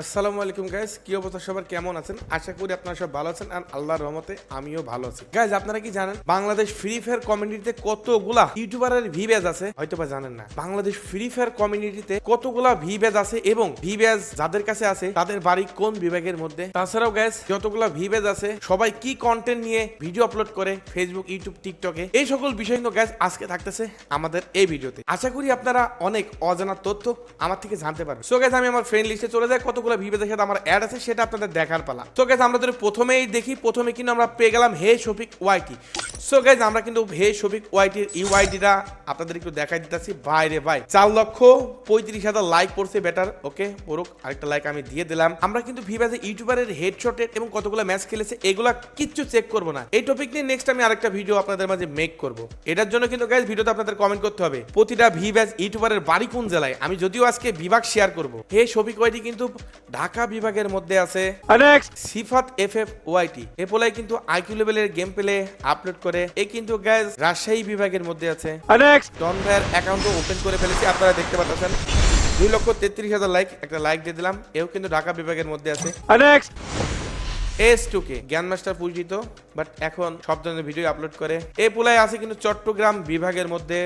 আসসালামু আলাইকুম গাইস কি অবস্থা? সবার কেমন আছেন? আশা করি আপনারা সব ভালো আছেন আর আল্লাহর রহমতে আমিও ভালো আছি। গাইস আপনারা কি জানেন, বাংলাদেশ ফ্রি ফায়ার কমিউনিটিতে কতগুলা ইউটিউবারের ভি ব্যাজ আছে? হয়তো বা জানেন না। বাংলাদেশ ফ্রি ফায়ার কমিউনিটিতে কতগুলা ভি ব্যাজ আছে এবং ভি ব্যাজ যাদের কাছে আছে, তাদের বাড়ি কোন বিভাগের মধ্যে? তাছাড়াও গাইস যতগুলা ভি ব্যাজ আছে, সবাই কি কন্টেন্ট নিয়ে ভিডিও আপলোড করে ফেসবুক ইউটিউব টিকটকে এই সকল বিষয় কিন্তু গাইস আজকে থাকতেছে আমাদের এই ভিডিওতে। আশা করি আপনারা অনেক অজানা তথ্য আমার থেকে জানতে পারবেন। সো গাইস আমি আমার ফ্রেন্ড লিস্টে চলে যাই, কতগুলো ভিভেদের সাথে আমার অ্যাড আছে, সেটা আপনাদের দেখার পালা। সো গাইস আমরা যদি প্রথমেই দেখি, প্রথমে কিন্তু আমরা পেয়ে গেলাম hey Shafiq YT so guys আমরা কিন্তু হে শফিক ওয়াইটির ইউআইডিটা আপনাদের একটু দেখাই দিতেছি। বাইরে ভাই, চার লক্ষ পঁয়ত্রিশ হাজার লাইক পড়ছে বেটার ওকে পড়ুক আরেকটা লাইক আমি দিয়ে দিলাম। আমরা কিন্তু ভিভাজে ইউটিউবারের হেডশটের এবং কতগুলো ম্যাচ খেলেছে, এগুলা কিচ্ছু চেক করব না। এই টপিক নিয়ে নেক্সট আমি আরেকটা ভিডিও আপনাদের মাঝে মেক করব। এটার জন্য কিন্তু গাইজ ভিডিওতে আপনাদের কমেন্ট করতে হবে, প্রতিটা ভিভ্যাজ ইউটিউবারের বাড়ি কোন জেলায়? আমি যদিও আজকে বিভাগ শেয়ার করব। হে শফিক ওয়াইটি কিন্তু ঢাকা বিভাগের মধ্যে আছে সিফাত এফ এফ ওয়াইটি এ পোলাই কিন্তু আইকিউ লেভেলের গেম প্লে আপলোড করে এ কিন্তু গ্যাস রাজশাহী বিভাগের মধ্যে আছে। ডন ভাইয়ের অ্যাকাউন্ট ওপেন করে ফেলেছি আপনারা দেখতে পাচ্ছেন। দুই লক্ষ তেত্রিশ হাজার লাইক একটা লাইক দিয়ে দিলাম এও কিন্তু ঢাকা বিভাগের মধ্যে আছে। এস টু কে জ্ঞান মাস্টার পরিচিত বাট এখন সব ধরনের ভিডিও আপলোড করে। এই পোলাই আছে কিন্তু চট্টগ্রাম বিভাগের মধ্যে।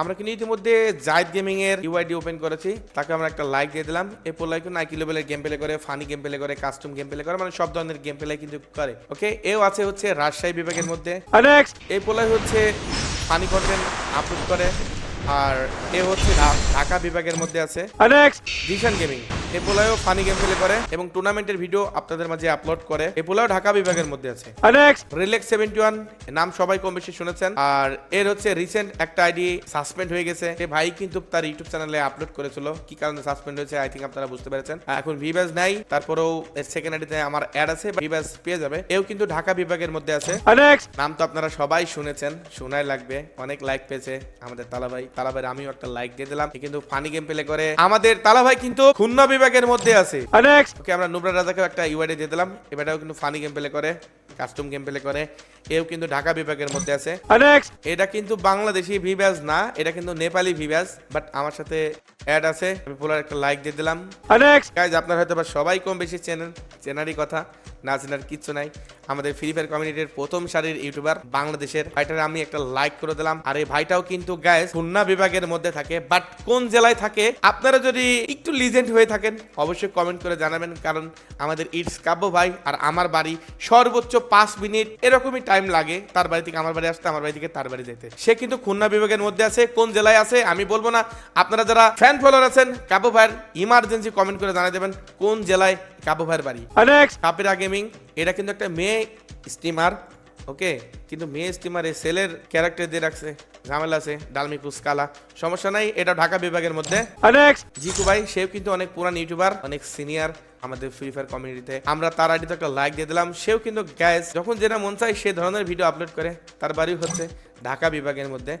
আমরা কিন্তু ইতিমধ্যে জায়দ গেমিং এর ইউআইডি ওপেন করেছি তাকে আমরা একটা লাইক দিয়ে দিলাম। এই পোলাই কিন্তু নাইকি লেভেলের গেম প্লে করে ফানি গেম প্লে করে কাস্টম গেম প্লে করে মানে সব ধরনের গেম প্লে কিন্তু করে ওকে এও আছে হচ্ছে রাজশাহী বিভাগের মধ্যে। এই পোলাই হচ্ছে ফানি কন্টেন্ট আপলোড করে। আর এ হচ্ছে ঢাকা বিভাগের মধ্যে আছে। জিশান গেমিং এ পোলায়ও ফানি গেম প্লে করে এবং টুর্নামেন্টের ভিডিও আপনাদের মাঝে আপলোড করে। এ পোলাও ঢাকা বিভাগের মধ্যে আছে। রিলেক্স সেভেন্টি ওয়ান নাম সবাই কম বেশি শুনেছেন। আর এর হচ্ছে রিসেন্ট একটা আইডি সাসপেন্ড হয়ে গেছে। এ ভাই কিন্তু তার ইউটিউব চ্যানেলে আপলোড করেছিল। কি কারণে সাসপেন্ড হয়েছে আই থিঙ্ক আপনারা বুঝতে পেরেছেন। এখন ভিভাস নাই তারপরেও এর সেকেন্ড আইডিতে আমার অ্যাড আছে ভিভাস পেয়ে যাবে। এও কিন্তু ঢাকা বিভাগের মধ্যে আছে। নাম তো আপনারা সবাই শুনেছেন শোনাই লাগবে অনেক লাইক পেয়েছে আমাদের তালাভাই তালাভাই আমিও একটা লাইক দিয়ে দিলাম। কিন্তু ফানি গেম প্লে করে। আমাদের তালাভাই কিন্তু খুলনা বিভাগের মধ্যে আছে। ওকে আমরা নুবরা রাজাকেও একটা ইউআইডি দিয়ে দিলাম। এবারেও কিন্তু ফানি গেম প্লে করে কাস্টম গেম প্লে করে। এও কিন্তু ঢাকা বিভাগের মধ্যে আছে। এটা কিন্তু বাংলাদেশি ভিভ্যাস না এটা কিন্তু নেপালি ভিভ্যাস বাট আমার সাথে অ্যাড আছে। আমি পোলার একটা লাইক দিয়ে দিলাম। গাইজ আপনার হয়তো সবাই কম বেশি চেনেন চেনারই কথা না চেনার কিচ্ছু নাই। আমাদের ফ্রি ফায়ার কমিউনিটির প্রথম সারির ইউটিউবার বাংলাদেশের ভাইটার আমি একটা লাইক করে দিলাম। আর এই ভাইটাও কিন্তু গাইজ খুলনা বিভাগের মধ্যে থাকে বাট কোন জেলায় থাকে আপনারা যদি একটু লিজেন্ড হয়ে থাকেন অবশ্যই কমেন্ট করে জানাবেন কারণ আমাদের ইটস কাব্য ভাই আর আমার বাড়ি সর্বোচ্চ পাঁচ মিনিট এরকমই টাইম লাগে তার বাড়ি থেকে আমার বাড়ি আসতে আমার বাড়ি থেকে তার বাড়ি যেতে সে কিন্তু খুলনা বিভাগের মধ্যে আছে কোন জেলায় আছে আমি বলব না। আপনারা যারা ফ্যান ফলোয়ার আছেন কাব্য ভাইয়ের ইমার্জেন্সি কমেন্ট করে জানিয়ে দেবেন কোন জেলায় কাব্য ভাইয়ের বাড়ি। কাপেরা গেমিং এটা কিন্তু একটা মেয়ে স্টিমার ওকে কিন্তু মেয়ে স্টিমারে সেলের ক্যারেক্টার দিয়ে রাখছে, ঝামেলা আছে ডালমি কুসকালা সমস্যা নাই এটা ঢাকা বিভাগের মধ্যে। জিকু ভাই সেও কিন্তু অনেক পুরান ইউটিউবার অনেক সিনিয়র আমাদের ফ্রি ফায়ার কমিউনিটিতে আমরা তার আইডিতে একটা লাইক দিয়ে দিলাম। সেও কিন্তু গ্যাস যখন যেটা মন চায় সে ধরনের ভিডিও আপলোড করে। তার বাড়ি হচ্ছে ঢাকা বিভাগের মধ্যে।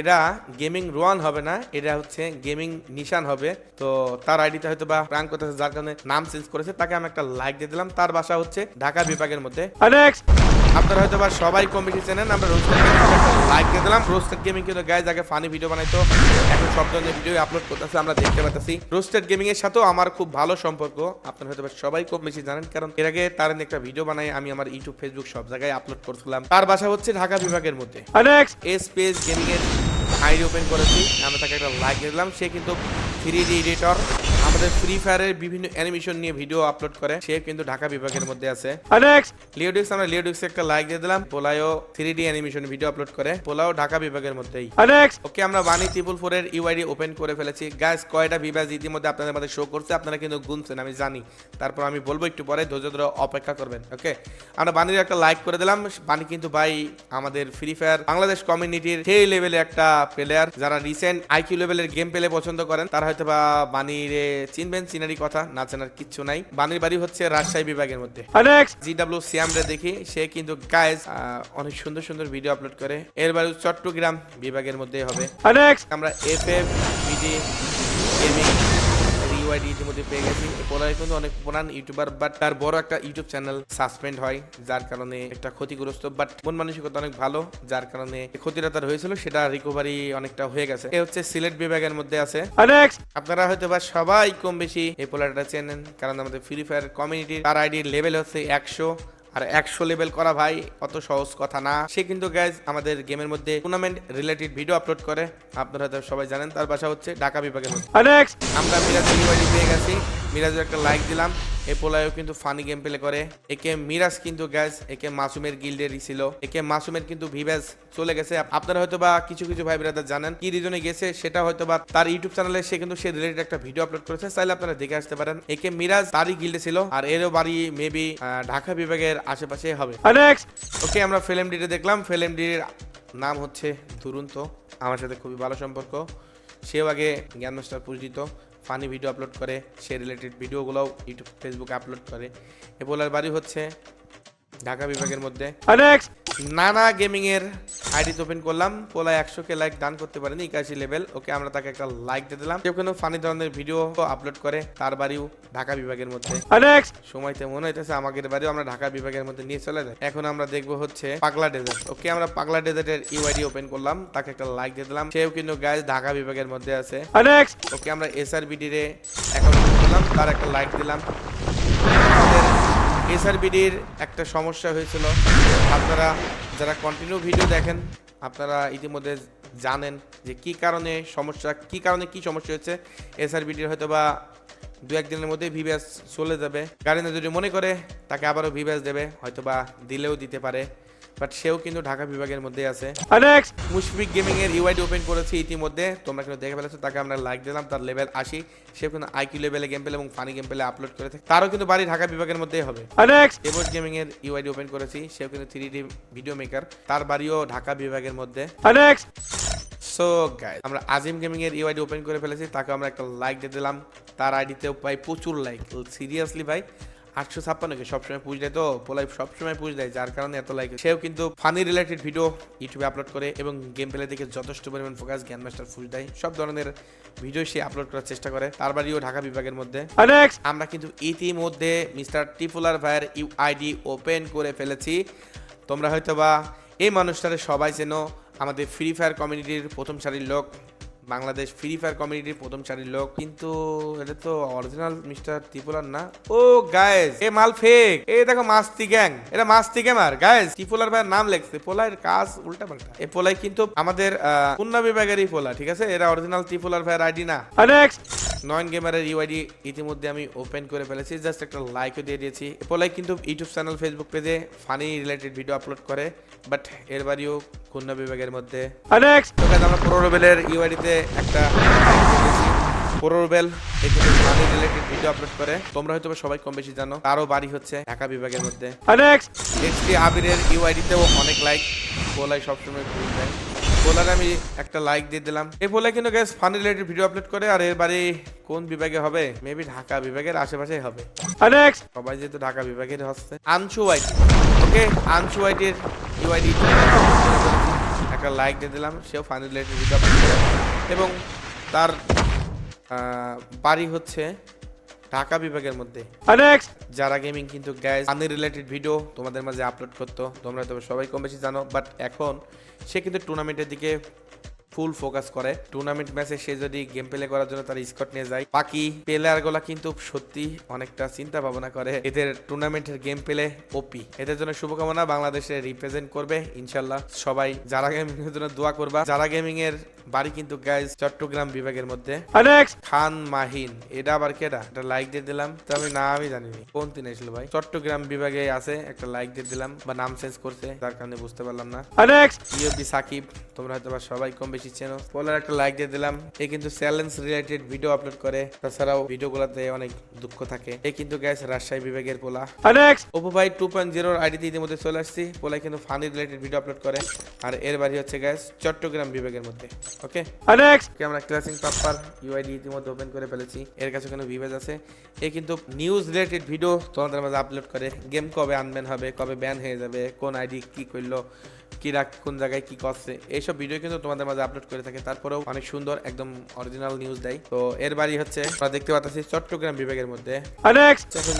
এটা গেমিং রোয়ান হবে না এটা হচ্ছে গেমিং নিশান হবে। তো তার আইডিতে হয়তো বা প্রাঙ্ক করতেছে যার কারণে নাম চেঞ্জ করেছে তাকে আমি একটা লাইক দিয়ে দিলাম। তার বাসা হচ্ছে ঢাকা বিভাগের মধ্যে। আপনারা হয়তো বা সবাই কম বেশি চেনেন আমরা গেমিং লাইক দিয়ে দিলাম। রোস্টেড গেমিং কিন্তু গাইজ আগে ফানি ভিডিও বানাইতো। এখন সব ধরনের ভিডিও আপলোড করতেছে আমরা দেখতে পাচ্ছি রোস্টেড গেমিং এর সাথেও আমার খুব ভালো সম্পর্ক। আপনারা হয়তো সবাই খুব বেশি জানেন কারণ এর আগে তার একটা ভিডিও বানাই আমি আমার ইউটিউব ফেসবুক সব জায়গায় আপলোড করছিলাম। তার বাসা হচ্ছে ঢাকা বিভাগের মধ্যে। স্পেস গেমিং এর আইডি ওপেন করেছি আমি তাকে একটা লাইক দিলাম সে কিন্তু থ্রি ডি এডিটর আমাদের ফ্রি ফায়ারের বিভিন্ন অ্যানিমেশন নিয়ে ভিডিও আপলোড করে। সে কিন্তু ঢাকা বিভাগের মধ্যে আছে। লিওডিক্স আমরা লিওডিক্স একটা লাইক দিয়ে দিলাম। Pulao three D animation video upload করে। পোলাও ঢাকা বিভাগের মধ্যেই। ওকে আমরা বানি ট্রিপল ফোর এর ইউআইডি ওপেন করে ফেলেছি। গাইস কয়টা বিভাগ ইতিমধ্যে আপনাদের মধ্যে শো করছে আপনারা কিন্তু গুনছেন আমি জানি। তারপর আমি বলব একটু পরে ধৈর্য ধরে অপেক্ষা করবেন ওকে? আমরা বানির একটা লাইক করে দিলাম। বানি কিন্তু ভাই আমাদের ফ্রি ফায়ার বাংলাদেশ কমিউনিটির সেই লেভেলে একটা প্লেয়ার যারা রিসেন্ট আইকিউ লেভেলের গেম প্লে পছন্দ করেন তারা হয়তো বা বানিরে চিনবেন চিনারি কথা না চেনার কিচ্ছু নাই। বানির বাড়ি হচ্ছে রাজশাহী বিভাগের মধ্যে। জিডাব্লিউ সিয়ামরে দেখি সে কিন্তু গাইজ অনেক সুন্দর সুন্দর ভিডিও আপলোড করে। এর বাড়ি চট্টগ্রাম বিভাগের মধ্যে হবে। আমরা F F BD gaming UID ইতিমধ্যে পেয়ে গেছি। এই কিন্তু অনেক পুরান ইউটিউবার বাট তার বড় একটা ইউটিউব চ্যানেল সাসপেন্ড হয় যার কারণে একটা ক্ষতিগ্রস্ত বাট মন মানসিকতা অনেক ভালো যার কারণে ক্ষতিটা তার হয়েছিল সেটা রিকভারি অনেকটা হয়ে গেছে। এ হচ্ছে সিলেট বিভাগের মধ্যে আছে। আপনারা হয়তো বা সবাই কম বেশি এই পোলারটা চেনেন কারণ আমাদের ফ্রি ফায়ার কমিউনিটি তার আইডির লেভেল হচ্ছে একশো। আর একশো লেভেল করা ভাই অত সহজ কথা না। সে কিন্তু গ্যাস আমাদের গেমের মধ্যে টুর্নামেন্ট রিলেটেড ভিডিও আপলোড করে। আপনারা হয়তো সবাই জানেন তার বাসা হচ্ছে ঢাকা বিভাগের আমরা মিরাজ পেয়ে গেছি। মিরাজের একটা লাইক দিলাম। এ পোলায়ও কিন্তু ফানি গেম প্লে করে। একে মিরাজ কিন্তু গ্যাস একে মাসুমের গিল্ডেরই ছিল একে মাসুমের কিন্তু ভিভ্যাস চলে গেছে। আপনারা হয়তো বা কিছু কিছু ভাই ব্রাদার জানেন কি রিজনে গেছে সেটা হয়তো বা তার ইউটিউব চ্যানেলে সে কিন্তু সে রিলেটেড একটা ভিডিও আপলোড করেছে চাইলে আপনারা দেখে আসতে পারেন। একে মিরাজ তারই গিল্ডে ছিল আর এরও বাড়ি মেবি ঢাকা বিভাগের আশেপাশে হবে। ওকে আমরা ফিল্ম ডিতে দেখলাম। ফিল্ম ডির নাম হচ্ছে দুরন্ত। আমার সাথে খুবই ভালো সম্পর্ক। সেও আগে জ্ঞান মাস্টার পরিচিত ফানি ভিডিও আপলোড করে সে রিলেটেড ভিডিওগুলোও ইউটিউব ফেসবুকে আপলোড করে। এ বলার বাড়ি হচ্ছে ঢাকা বিভাগের মধ্যে। নানা গেমিং এর আইডি ওপেন করলাম। পোলা একশো কে লাইক দান করতে পারেনি একাশি লেভেল ওকে আমরা তাকে একটা লাইক দিয়ে দিলাম। কেউ কোনো ফানি ধরনের ভিডিও আপলোড করে তার বাড়িও ঢাকা বিভাগের মধ্যে। সময়তে মনে হইতেছে আমাদের বাড়িও আমরা ঢাকা বিভাগের মধ্যে নিয়ে চলে যাই। এখন আমরা দেখব হচ্ছে পাগলা ডেজার্ট ওকে আমরা পাগলা ডেজার্টের ইউআইডি ওপেন করলাম তাকে একটা লাইক দিয়ে দিলাম। সেও কিন্তু গাইজ ঢাকা বিভাগের মধ্যে আছে। ওকে আমরা এসআরবিডি রে অ্যাকাউন্ট করলাম তার একটা লাইক দিলাম। এস আর এসআরবিডির একটা সমস্যা হয়েছিল। আপনারা যারা কন্টিনিউ ভিডিও দেখেন, আপনারা ইতিমধ্যে জানেন যে কি কারণে সমস্যা, কি কারণে কি সমস্যা হচ্ছে। এসআরবিটির হয়তো বা দু একদিনের মধ্যে ভিভিএস চলে যাবে। গাড়ি যদি মনে করে, তাকে আবারও ভিভিএস দেবে, হয়তোবা দিলেও দিতে পারে। বাট সেও কিন্তু ঢাকা বিভাগের মধ্যে আছে। মুশফিক গেমিং এর ইউআইডি ওপেন করেছি ইতিমধ্যে। তোমরা কিন্তু দেখে ফেলেছো তাকে আমরা লাইক দিলাম তার লেভেল আশি। সে কিন্তু আইকিউ লেভেলে গেম পেলে এবং ফানি গেম পেলে আপলোড করে থাকে তারও কিন্তু বাড়ি ঢাকা বিভাগের মধ্যেই হবে। এবস গেমিং এর ইউআইডি ওপেন করেছি সেও কিন্তু থ্রি ডি ভিডিও মেকার তার বাড়িও ঢাকা বিভাগের মধ্যে। সো গাইস আমরা আজিম গেমিং এর ইউআইডি ওপেন করে ফেলেছি তাকে আমরা একটা লাইক দিয়ে দিলাম। তার আইডিতেও পাই প্রচুর লাইক সিরিয়াসলি ভাই আটশো ছাপ্পান্নকে সবসময় পুজ দেয় তো? পোলাই সবসময় পুজ দেয় যার কারণে এত লাইক সেও কিন্তু ফানি রিলেটেড ভিডিও ইউটিউবে আপলোড করে এবং গেম প্লে যথেষ্ট পরিমাণ ফোকাস জ্ঞান মাস্টার দেয়। সব ধরনের ভিডিও সে আপলোড করার চেষ্টা করে তার বাড়িও ঢাকা বিভাগের মধ্যে। আমরা কিন্তু ইতিমধ্যে মিস্টার টিফুলার ভাইয়ের ইউআইডি ওপেন করে ফেলেছি। তোমরা হয়তো বা এই মানুষটারে সবাই চেনো আমাদের ফ্রি ফায়ার কমিউনিটির প্রথম সারির লোক। বাংলাদেশ ফ্রি ফায়ার কমিউনিটির প্রথম সারির লোক কিন্তু এটা তো অরিজিনাল মিস্টার ত্রিপুলার না। ও গায়েস এ মাল ফেক এ দেখো মাস্তি গ্যাং এটা মাস্তি গেমার গায়েস ত্রিপুলার ভাইয়ের নাম লেখছে। পোলার কাজ উল্টা পাল্টা। এ পোলাই কিন্তু আমাদের খুলনা বিভাগেরই পোলা ঠিক আছে? এরা অরিজিনাল ত্রিপুলার ভাইয়ের আইডি না। নয়ন গেমারের ইউআইডি ইতিমধ্যে আমি ওপেন করে ফেলেছি। জাস্ট একটা লাইকও দিয়ে দিয়েছি। পোলাই কিন্তু ইউটিউব চ্যানেল ফেসবুক পেজে ফানি রিলেটেড ভিডিও আপলোড করে বাট এর বাড়িও খুলনা বিভাগের মধ্যে। তো guys, আমরা প্রোরবেলের ইউআইডিতে একটা প্রোরবেল এই ফানি রিলেটেড ভিডিও আপলোড করে তোমরা হয়তো সবাই কম বেশি জানো। তারও বাড়ি হচ্ছে ঢাকা বিভাগের মধ্যে। এক্সটি আবিরের ইউআইডিতেও অনেক লাইক পোলাই সবসময় দেয়। পোলার আমি একটা লাইক দিয়ে দিলাম। এই পোলাই কিন্তু গ্যাস ফানি রিলেটেড ভিডিও আপলোড করে আর এর বাড়ি কোন বিভাগে হবে? মেবি ঢাকা বিভাগের আশেপাশেই হবে। সবাই যেহেতু ঢাকা বিভাগের হচ্ছে। আনসু ওয়াইটি। ওকে আনসু ওয়াইটির ইউআইডি একটা লাইক দিয়ে দিলাম। সেও ফানি রিলেটেড ভিডিও আপলোড করে। এবং তার বাড়ি হচ্ছে ঢাকা বিভাগের মধ্যে। যারা গেমিং কিন্তু গ্যাস আনি রিলেটেড ভিডিও তোমাদের মাঝে আপলোড করতো তোমরা তবে সবাই কম বেশি জানো বাট এখন সে কিন্তু টুর্নামেন্টের দিকে ফুল ফোকাস করে। টুর্নামেন্ট ম্যাচে সে যদি গেম প্লে করার জন্য তার স্কট নিয়ে যায় বাকি প্লেয়ারগুলা কিন্তু সত্যি অনেকটা চিন্তা ভাবনা করে। এদের টুর্নামেন্টের গেম প্লে ওপি এদের জন্য শুভকামনা বাংলাদেশে রিপ্রেজেন্ট করবে ইনশাল্লাহ। সবাই যারা গেমিং এর জন্য দোয়া করবা যারা গেমিং এর বাড়ি কিন্তু গাইজ চট্টগ্রাম বিভাগের মধ্যে। খান মাহিন। এটা আবার কেটা একটা লাইক দিয়ে দিলাম। তো আমি নামই জানিনি। কোন দিন এসেছিল ভাই? চট্টগ্রাম বিভাগে আছে একটা লাইক দিয়ে দিলাম বা নাম চেঞ্জ করছে তার কারণে বুঝতে পারলাম না। ইউবি সাকিব তোমরা হয়তো সবাই কম বেশি চেনো। পোলার একটা লাইক দিয়ে দিলাম। এ কিন্তু চ্যালেঞ্জ রিলেটেড ভিডিও আপলোড করে। তাছাড়াও ভিডিও গুলাতে অনেক দুঃখ থাকে। এ কিন্তু গ্যাস রাজশাহী বিভাগের পোলা। ওপো ভাই টু পয়েন্ট জিরোর আইডিতে ইতিমধ্যে চলে আসছি। পোলাই কিন্তু ফানি রিলেটেড ভিডিও আপলোড করে। আর এর বাড়ি হচ্ছে গ্যাস চট্টগ্রাম বিভাগের মধ্যে। ওকে ওকে আমরা ক্লাসিং পাপ্পার ইউআইডি ইতিমধ্যে ওপেন করে ফেলেছি। এর কাছে কোনো ভিভেজ আছে? এ কিন্তু নিউজ রিলেটেড ভিডিও তোমাদের মাঝে আপলোড করে। গেম কবে হবে? কবে ব্যান হয়ে যাবে? কোন আইডি কি করল? কি রাখ কোন জায়গায় কি করছে? এইসব ভিডিও কিন্তু তোমাদের মাঝে আপলোড করে থাকে। তারপরেও অনেক সুন্দর একদম অরিজিনাল নিউজ দেয়। তো এর বাড়ি হচ্ছে আমরা দেখতে পাচ্ছি চট্টগ্রাম বিভাগের মধ্যে।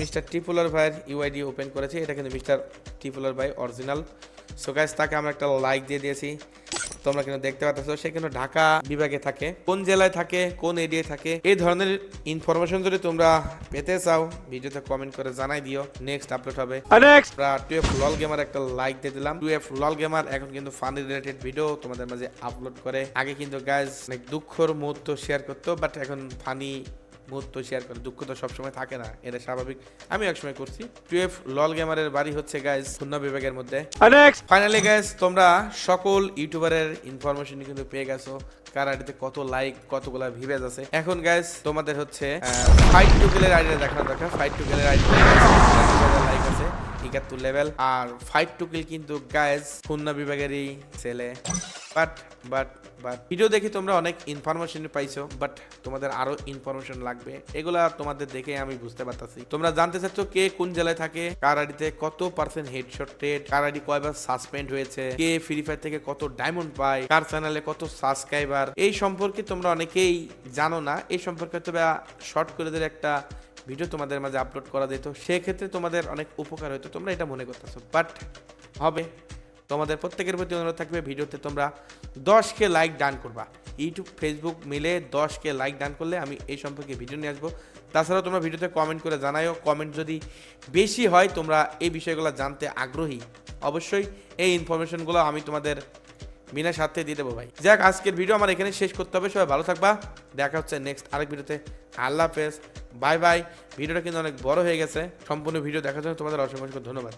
মিস্টার টিপুলার ভাইয়ের ইউআইডি ওপেন করেছি। এটা কিন্তু মিস্টার টিপুলার ভাই অরিজিনাল সো গাইস তাকে আমরা একটা লাইক দিয়ে দিয়েছি। তোমরা কিন্তু দেখতে পাচ্ছ সে কিন্তু ঢাকা বিভাগে থাকে। কোন জেলায় থাকে কোন এরিয়ায় থাকে এই ধরনের ইনফরমেশন যদি তোমরা পেতে চাও ভিডিওতে কমেন্ট করে জানাই দিও। নেক্সট আপলোড হবে। লল গেমার একটা লাইক দিয়ে দিলাম। টুয়েফ লল গেমার এখন কিন্তু ফানি রিলেটেড ভিডিও তোমাদের মাঝে আপলোড করে। আগে কিন্তু গাইজ অনেক দুঃখর মুহূর্ত শেয়ার করতো বাট এখন ফানি মুহূর্ত শেয়ার করে দুঃখ তো সবসময় থাকে না এটা স্বাভাবিক। আমি একসময় করছি। টুয়েফ লল গেমারের বাড়ি হচ্ছে গাইজ খুলনা বিভাগের মধ্যে। ফাইনালি গাইজ তোমরা সকল ইউটিউবারের ইনফরমেশন কিন্তু পেয়ে গেছো। কার আইডিতে কত লাইক কতগুলা ভিভেজ আছে। এখন গাইজ তোমাদের হচ্ছে ফাইট টু গেলের আইডিটা দেখানো দরকার। ফাইট টু গেলের আইডিতে লাইক আছে। একাত্তর লেভেল আর ফাইট টু কিল কিন্তু গাইজ খুলনা বিভাগেরই ছেলে। বাট বাট বাট ভিডিও দেখে তোমরা অনেক ইনফরমেশন পাইছো বাট তোমাদের আরও ইনফরমেশন লাগবে। এগুলা তোমাদের দেখে আমি বুঝতে পারতাছি। তোমরা জানতে চাচ্ছ কে কোন জেলায় থাকে, কার আইডিতে কত পার্সেন্ট হেডশট রেট কার আইডি কয়বার সাসপেন্ড হয়েছে, কে ফ্রি ফায়ার থেকে কত ডায়মন্ড পায়, কার চ্যানেলে কত সাবস্ক্রাইবার এই সম্পর্কে তোমরা অনেকেই জানো না। এই সম্পর্কে তবে শর্ট করে দিলে একটা ভিডিও তোমাদের মাঝে আপলোড করা যেত। সেক্ষেত্রে তোমাদের অনেক উপকার হতো, তোমরা এটা মনে করতেছো। বাট হবে। তোমাদের প্রত্যেকের প্রতি অনুরোধ থাকবে ভিডিওতে তোমরা দশকে লাইক ডান করবা। ইউটিউব ফেসবুক মিলে দশকে লাইক ডান করলে আমি এই সম্পর্কে ভিডিও নিয়ে আসব। তাছাড়াও তোমরা ভিডিওতে কমেন্ট করে জানাইও কমেন্ট যদি বেশি হয়, তোমরা এই বিষয়গুলো জানতে আগ্রহী। অবশ্যই এই ইনফরমেশনগুলো আমি তোমাদের বিনা স্বার্থে দিয়ে দেবো ভাই। যাক, আজকের ভিডিও আমার এখানে শেষ করতে হবে। সবাই ভালো থাকবা। দেখা হচ্ছে নেক্সট আরেক ভিডিওতে আল্লাহ হাফেজ। বাই বাই ভিডিওটা কিন্তু অনেক বড় হয়ে গেছে। সম্পূর্ণ ভিডিও দেখার জন্য তোমাদের অসংখ্য ধন্যবাদ।